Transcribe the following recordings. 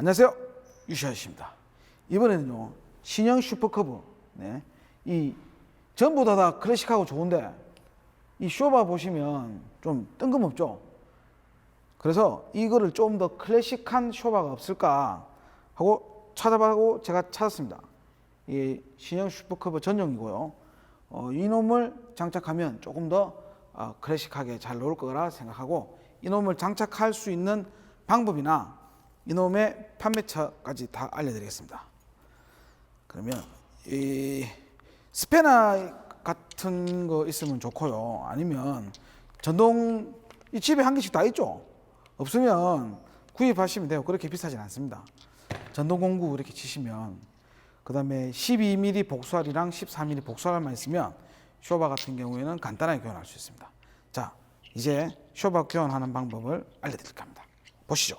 안녕하세요. 유시아씨입니다. 이번에는요, 신형 슈퍼커브. 네. 이, 전부 다, 다 클래식하고 좋은데, 이 쇼바 보시면 좀 뜬금없죠? 그래서 이거를 좀 더 클래식한 쇼바가 없을까 하고 찾아봐고 제가 찾았습니다. 이 신형 슈퍼커브 전용이고요. 어, 이놈을 장착하면 조금 더 어, 클래식하게 잘 나올 거라 생각하고 이놈을 장착할 수 있는 방법이나 이놈의 판매처까지 다 알려드리겠습니다. 그러면 이 스페나 같은 거 있으면 좋고요. 아니면 전동 이 집에 한 개씩 다 있죠. 없으면 구입하시면 돼요. 그렇게 비싸진 않습니다. 전동 공구 이렇게 치시면 그 다음에 12mm 복수알이랑 14mm 복수알만 있으면 쇼바 같은 경우에는 간단하게 교환할 수 있습니다. 자, 이제 쇼바 교환하는 방법을 알려드릴까 합니다. 보시죠.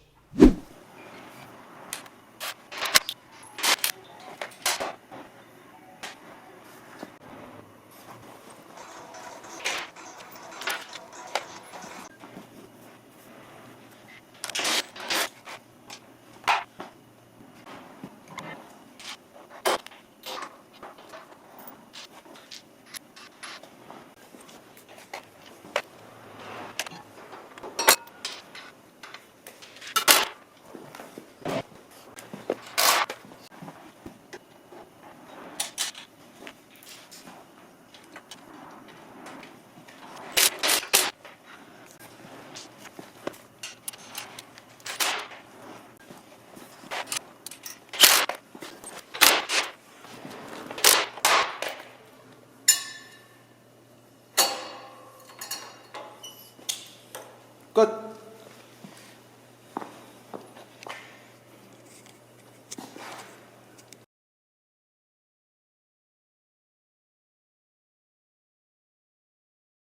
ก็